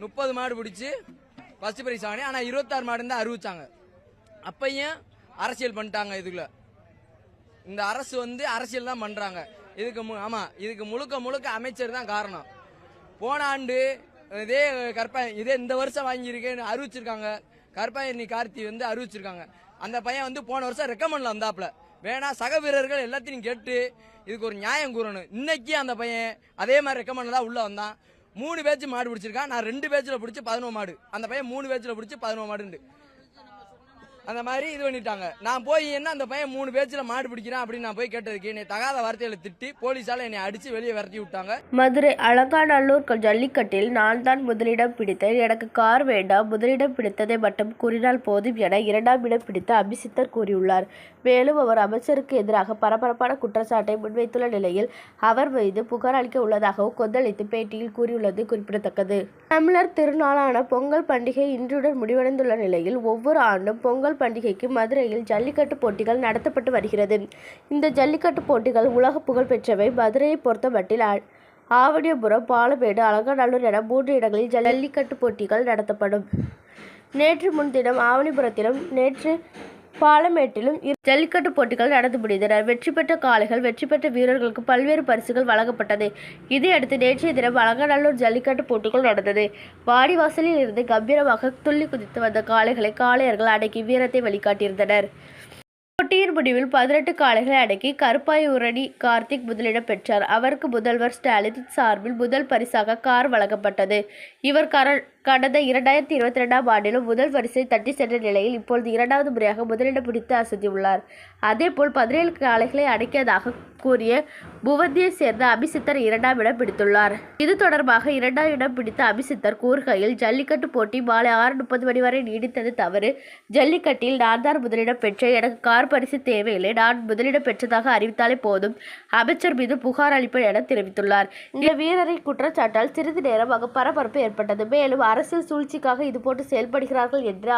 முப்பது மாடு பிடிச்சி ஃபர்ஸ்ட் பிரைஸ் வாங்கினேன். ஆனால் இருபத்தாறு மாடு தான் அறிவிச்சாங்க. அப்பையும் அரசியல் பண்ணிட்டாங்க இதுக்குள்ள. இந்த அரசு வந்து அரசியல் தான் பண்ணுறாங்க இதுக்கு மு- ஆமாம் இதுக்கு முழுக்க முழுக்க அமைச்சர் தான் காரணம். போன ஆண்டு இதே கற்பா இதே இந்த வருஷம் வாங்கியிருக்கேன்னு அறிவிச்சிருக்காங்க. கற்பாயணி கார்த்தி வந்து அறிவிச்சிருக்காங்க. அந்த பையன் வந்து போன வருஷம் ரெக்கமெண்ட்ல வந்தாப்ல வேணா சக வீரர்கள் எல்லாத்தையும் கேட்டு இதுக்கு ஒரு நியாயம் கூறணும். இன்னைக்கு அந்த பையன் அதே மாதிரி ரெக்கமெண்ட்ல தான் உள்ள வந்தான். மூணு பேச்சு மாடு பிடிச்சிருக்கான். நான் ரெண்டு பேச்சில் பிடிச்சி பதினோரு மாடு. அந்த பையன் மூணு பேச்சில் பிடிச்சி பதினோரு மாடுண்டு அந்த மாதிரி இது பண்ணிட்டாங்க. நான் போய் என்ன அந்த பையன் மூணு பேச்சில் மாடு பிடிக்கிறான் அப்படின்னு நான் போய் கேட்டதுக்கு என்னை தகாத வார்த்தையில திட்டி போலீஸால என்னை அடிச்சு வெளியே விரட்டி விட்டாங்க. மதுரை அலங்காநல்லூர் ஜல்லிக்கட்டில் நான் தான் முதலிடம் பிடித்தேன். எனக்கு கார் வேண்டாம். முதலிடம் பிடித்ததை மட்டும் கூறினால் போதும் என இரண்டாம் இடம் பிடித்த அபிசித்தர் கூறியுள்ளார். மேலும் அவர் அமைச்சருக்கு எதிராக பரபரப்பான குற்றச்சாட்டை முன்வைத்துள்ள நிலையில் அவர் மீது புகார் அளிக்க உள்ளதாகவும் கொந்தளித்து பேட்டியில் கூறியுள்ளது குறிப்பிடத்தக்கது. தமிழர் திருநாளான பொங்கல் பண்டிகை இன்றுடன் முடிவடைந்துள்ள நிலையில் ஒவ்வொரு ஆண்டும் பொங்கல் பண்டிகைக்கு மதுரையில் ஜல்லிக்கட்டு போட்டிகள் நடத்தப்பட்டு வருகிறது. இந்த ஜல்லிக்கட்டு போட்டிகள் உலக புகழ் பெற்றவை. மதுரையை பொறுத்தமட்டில் ஆவடியபுரம் பாலமேடு அலங்கநல்லூர் என மூன்று இடங்களில் ஜல்லிக்கட்டு போட்டிகள் நடத்தப்படும். நேற்று முன்தினம் ஆவணிபுரத்திலும் நேற்று பாலமேட்டிலும் ஜல்லிக்கட்டு போட்டிகள் நடந்து வெற்றி பெற்ற காளைகள் வெற்றி பெற்ற வீரர்களுக்கு பல்வேறு பரிசுகள் வழங்கப்பட்டது. இதையடுத்து நேற்றைய தினம் வழங்கநல்லூர் ஜல்லிக்கட்டு போட்டிகள் நடந்தது. வாடிவாசலில் இருந்து கம்பீரமாக துள்ளி குதித்து வந்த காளைகளை காளையர்கள் அடக்கி வீரத்தை வழிகாட்டியிருந்தனர். போட்டியின் முடிவில் பதினெட்டு காளைகளை அடக்கி கருப்பாய் உரணி கார்த்திக் முதலிடம் பெற்றார். அவருக்கு முதல்வர் ஸ்டாலின் சார்பில் முதல் பரிசாக கார் வழங்கப்பட்டது. இவர் கர கடந்த இரண்டாயிரத்தி இருபத்தி ரெண்டாம் ஆண்டிலும் முதல் வரிசை தட்டி சென்ற நிலையில் இப்பொழுது இரண்டாவது முறையாக முதலிடம் பிடித்து அசத்தியுள்ளார். அதேபோல் பதினேழு காளைகளை அடக்கியதாக கூறிய புவந்தியை சேர்ந்த அபிசித்தர் இரண்டாம் இடம் பிடித்துள்ளார். இது தொடர்பாக இரண்டாம் இடம் பிடித்த அபிசித்தர் கூறுகையில் ஜல்லிக்கட்டு போட்டி மாலை ஆறு முப்பது மணி வரை நீடித்தது தவறு. ஜல்லிக்கட்டில் நான் தான் முதலிடம் பெற்றேன். எனக்கு கார் பரிசு தேவையில்லை. நான் முதலிடம் பெற்றதாக அறிவித்தாலே போதும். அமைச்சர் மீது புகார் அளிப்பேன் என தெரிவித்துள்ளார். இந்த வீரரின் குற்றச்சாட்டால் சிறிது நேரமாக பரபரப்பு ஏற்பட்டது. மேலும் அரசியல் சூழ்ச்சிக்காக இதுபோன்று செயல்படுகிறார்கள் என்று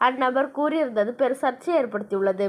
அந்நபர் கூறியிருந்தது பெரும் சர்ச்சையை ஏற்படுத்தியுள்ளது.